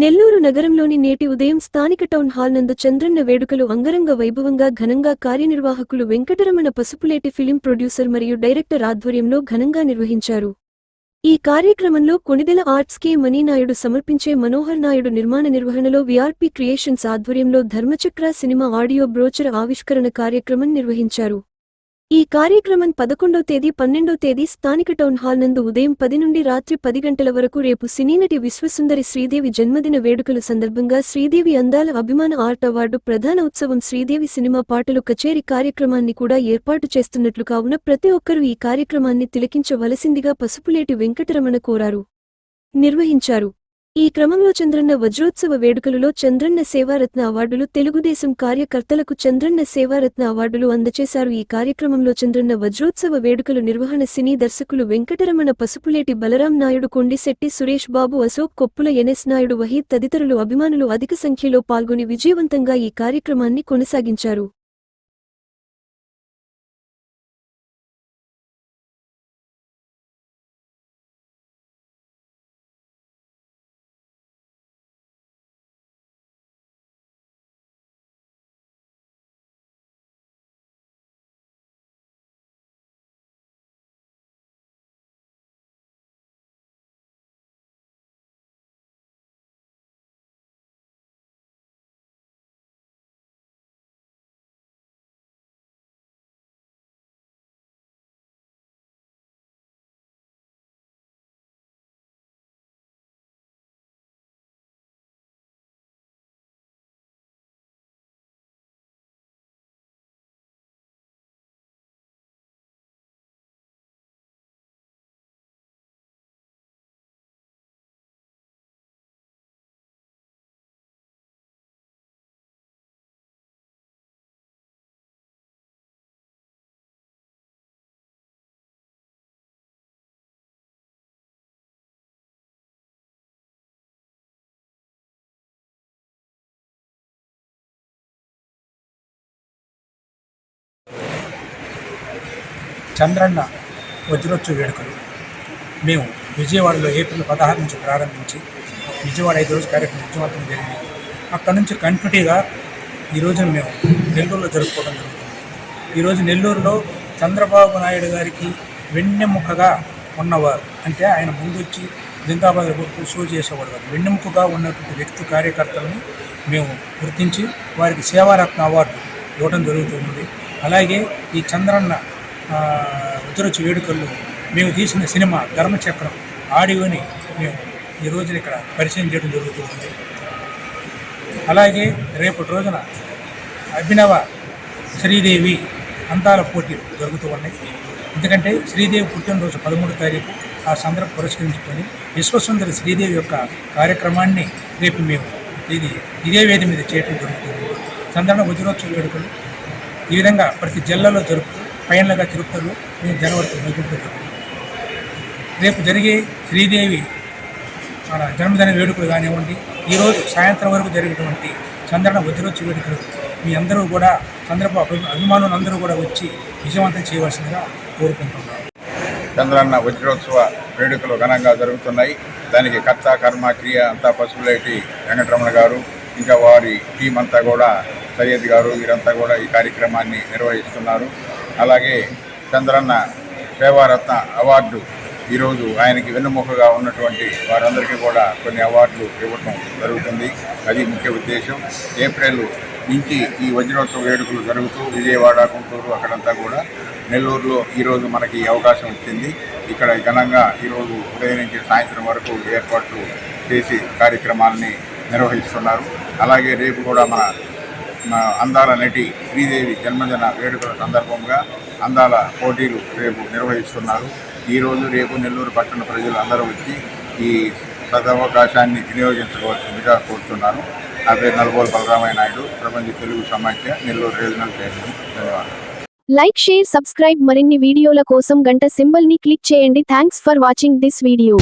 నెల్లూరు నగరంలోని నేటి ఉదయం స్థానిక టౌన్ హాల్ నందు చంద్రన్న వేడుకలు అంగరంగ వైభవంగా ఘనంగా కార్యనిర్వాహకులు వెంకటరమణ పసుపులేటి ఫిలిం ప్రొడ్యూసర్ మరియు డైరెక్టర్ ఆధ్వర్యంలో ఘనంగా నిర్వహించారు. ఈ కార్యక్రమంలో కొణిదెల ఆర్ట్స్ కే మణినాయుడు సమర్పించే మనోహర్ నాయుడు నిర్మాణ నిర్వహణలో విఆర్పి క్రియేషన్స్ ఆధ్వర్యంలో ధర్మచక్ర సినిమా ఆడియో బ్రోచర్ ఆవిష్కరణ కార్యక్రమం నిర్వహించారు. ఈ కార్యక్రమం పదకొండో తేదీ పన్నెండో తేదీ స్థానిక టౌన్ హాల్ నందు ఉదయం పది నుండి రాత్రి పది గంటల వరకు రేపు సినీనటి విశ్వసుందరి శ్రీదేవి జన్మదిన వేడుకల సందర్భంగా శ్రీదేవి అందాల అభిమాన ఆర్ట్ అవార్డు ప్రధాన ఉత్సవం శ్రీదేవి సినిమా పాటలు కచేరీ కార్యక్రమాన్ని కూడా ఏర్పాటు చేస్తున్నట్లు కావున ప్రతి ఒక్కరూ ఈ కార్యక్రమాన్ని తిలకించవలసిందిగా పసుపులేటి వెంకటరమణ కోరారు. నిర్వహించారు. ఈ క్రమంలో చంద్రన్న వజ్రోత్సవ వేడుకలలో చంద్రన్న సేవారత్న అవార్డులు తెలుగుదేశం కార్యకర్తలకు చంద్రన్న సేవారత్న అవార్డులు అందచేశారు. ఈ కార్యక్రమంలో చంద్రన్న వజ్రోత్సవ వేడుకలు నిర్వహణ సినీ దర్శకులు వెంకటరమణ పసుపులేటి బలరాం నాయుడు కొండిశెట్టి సురేష్ బాబు అశోక్ కొప్పుల ఎన్ఎస్ నాయుడు వహీద్ తదితరులు అభిమానులు అధిక సంఖ్యలో పాల్గొని విజయవంతంగా ఈ కార్యక్రమాన్ని కొనసాగించారు. చంద్రన్న వజ్రోత్సవ వేడుకలు. మేము విజయవాడలో ఏప్రిల్ పదహారు నుంచి ప్రారంభించి విజయవాడ ఐదు రోజు కార్యక్రమం విజయవంతం జరిగింది. అక్కడ నుంచి కంటిన్యూటీగా ఈ రోజున మేము నెల్లూరులో జరుపుకోవడం జరుగుతుంది. ఈరోజు నెల్లూరులో చంద్రబాబు నాయుడు గారికి వెన్నెముకగా ఉన్నవారు అంటే ఆయన ముందు వచ్చి జిందాబాద్ కొడుకు షో చేసేవాడు కాదు. వెన్నెముకగా ఉన్నటువంటి వ్యక్తి కార్యకర్తలని మేము గుర్తించి వారికి సేవారత్న అవార్డు ఇవ్వడం జరుగుతుంది అలాగే ఈ చంద్రన్న ఉత్తరొచ్చి వేడుకల్లో మేము తీసిన సినిమా ధర్మచక్రం. ఆడియోని మేము ఈ రోజున ఇక్కడ పరిచయం చేయడం జరుగుతుంది. అలాగే రేపటి రోజున అభినవ శ్రీదేవి అంతాల పోటీలు జరుగుతూ ఉన్నాయి. ఎందుకంటే శ్రీదేవి పుట్టినరోజు పదమూడు తారీఖు ఆ సందర్భం పురస్కరించుకొని విశ్వసుందరి శ్రీదేవి యొక్క కార్యక్రమాన్ని రేపు మేము ఇది ఇదే వేది మీద చేయడం జరుగుతుంది. సందర్భ వజ్రోత్సవ వేడుకలు ఈ విధంగా ప్రతి జిల్లాలో జరుపుతూ పైనలుగా తిరుపతిలో మేము జనవరి తొమ్మిది రేపు జరిగే శ్రీదేవి జన్మదిన వేడుకలు కానివ్వండి ఈరోజు సాయంత్రం వరకు జరిగినటువంటి చంద్రన వజ్రోత్సవ వేడుకలు మీ అందరూ కూడా చంద్రబాబు అభిమానులు అందరూ కూడా వచ్చి విజయవంతం చేయవలసిందిగా కోరుకుంటున్నాను. చంద్రన్న వజ్రోత్సవ వేడుకలు ఘనంగా జరుగుతున్నాయి. దానికి కర్త కర్మ క్రియ అంతా పసుపులేటి వెంకటరమణ గారు ఇంకా వారి టీం అంతా కూడా సయ్యద్ గారు వీరంతా కూడా ఈ కార్యక్రమాన్ని నిర్వహిస్తున్నారు. అలాగే చంద్రన్న సేవారత్న అవార్డు ఈరోజు ఆయనకి వెన్నుముకగా ఉన్నటువంటి వారందరికీ కూడా కొన్ని అవార్డులు ఇవ్వటం జరుగుతుంది. అది ముఖ్య ఉద్దేశం. ఏప్రిల్ నుంచి ఈ వజ్రోత్సవ వేడుకలు జరుగుతూ విజయవాడ గుంటూరు అక్కడంతా కూడా నెల్లూరులో ఈరోజు మనకి అవకాశం వచ్చింది. ఇక్కడ ఘనంగా ఈరోజు ఉదయం నుంచి సాయంత్రం వరకు ఏర్పాట్లు చేసి కార్యక్రమాలని నిర్వహిస్తున్నారు. అలాగే రేపు కూడా మన అందాల నటి శ్రీదేవి జన్మదిన వేడుకల సందర్భంగా అందాల పోటీలు రేపు నిర్వహిస్తున్నారు. ఈరోజు రేపు నెల్లూరు పట్టణ ప్రజలు అందరూ వచ్చి ఈ సదవకాశాన్ని వినియోగించుకోవాల్సిందిగా కోరుతున్నాను నా పేరు నల్గోలు బలరామయ్య నాయుడు. ప్రపంచ తెలుగు సమాఖ్య నెల్లూరు రీజనల్ చైర్మన్. ధన్యవాదాలు. లైక్ షేర్ సబ్స్క్రైబ్ మరిన్ని వీడియోల కోసం గంట సింబల్ని క్లిక్ చేయండి. Thanks for watching this video.